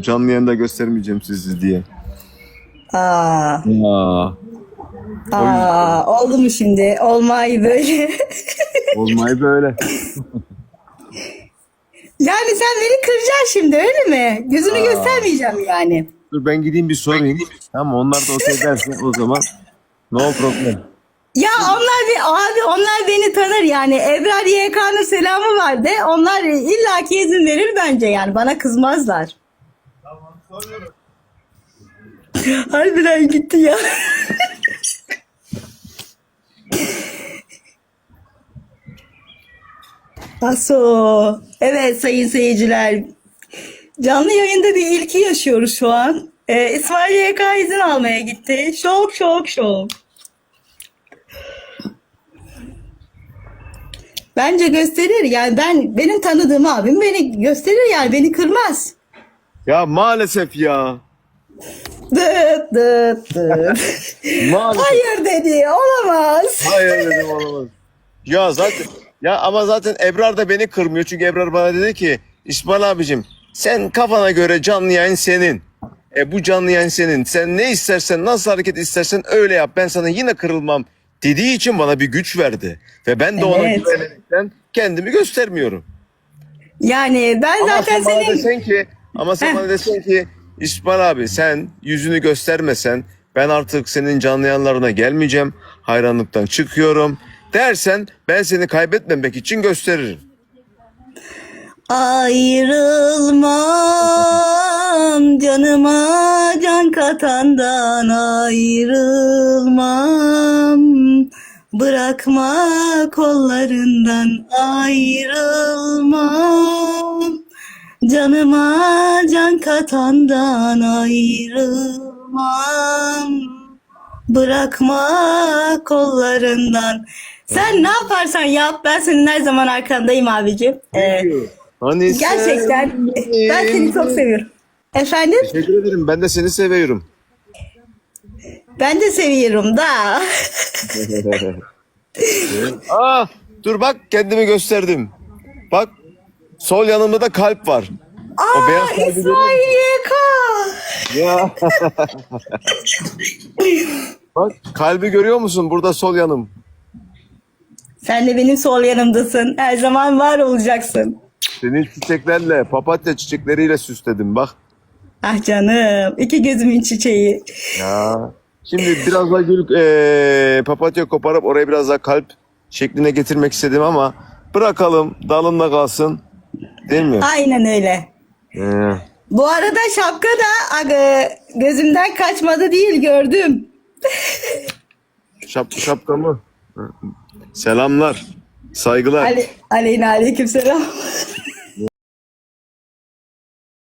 Canlı yayında göstermeyeceğim sizi diye. Aa, Aa, aa, oldu mu şimdi? Olmayı böyle. olmayı böyle. yani sen beni kıracaksın şimdi öyle mi? Yüzünü göstermeyeceğim yani. Dur ben gideyim bir sorayım. Tamam onlar da okey derse o zaman no problem. Ya onlar bir abi onlar beni tanır yani. Ebrar YK'nın selamı var de. Onlar illaki izin verir bence yani. Bana kızmazlar. Harbiden gitti ya. Aso. Evet sayın seyirciler. Canlı yayında bir ilki yaşıyoruz şu an. Ee, İsmail YK izin almaya gitti. Şok şok şok. Bence gösterir yani ben benim tanıdığım abim beni gösterir yani beni kırmaz. Ya maalesef ya. Dıt dıt dıt. Maalesef. Hayır dedi olamaz. Hayır dedim olamaz. Ya zaten ya ama zaten Ebrar da beni kırmıyor. Çünkü Ebrar bana dedi ki İsmail abicim sen kafana göre canlı yayın senin. E bu canlı yayın senin. Sen ne istersen nasıl hareket istersen öyle yap. Ben sana yine kırılmam dediği için bana bir güç verdi. Ve ben de ona Evet. güvenerekten kendimi göstermiyorum. Yani ben Ama zaten sen senin desen ki ama sen bana desen ki İsmail abi sen yüzünü göstermesen ben artık senin canlı yayınlarına gelmeyeceğim. Hayranlıktan çıkıyorum dersen ben seni kaybetmemek için gösteririm. ayrılmam canıma can katandan ayrılmam. Bırakma kollarından ayrılmam. Canıma can katandan ayrılmam. Bırakma kollarından. Sen ne yaparsan yap ben senin her zaman arkandayım abicim. Ee, Hani sen gerçekten benim- ben seni çok seviyorum. Efendim? Teşekkür ederim ben de seni seviyorum. Ben de seviyorum da. Aa, dur bak kendimi gösterdim. Bak sol yanımda da kalp var. Aa beyaz kalbi görüyor İsmail YK. Ya. bak kalbi görüyor musun? Burada sol yanım. Sen de benim sol yanımdasın. Her zaman var olacaksın. Senin çiçeklerle, papatya çiçekleriyle süsledim bak. Ah canım. iki gözümün çiçeği. Ya. Şimdi biraz daha gül eee, papatya koparıp oraya biraz daha kalp şekline getirmek istedim ama bırakalım dalında kalsın. Değil mi? Aynen öyle. Ee, Bu arada şapka da aga, gözümden kaçmadı değil gördüm. şap, şapka mı? Selamlar. Saygılar. Ale, aleyna aleyküm selam.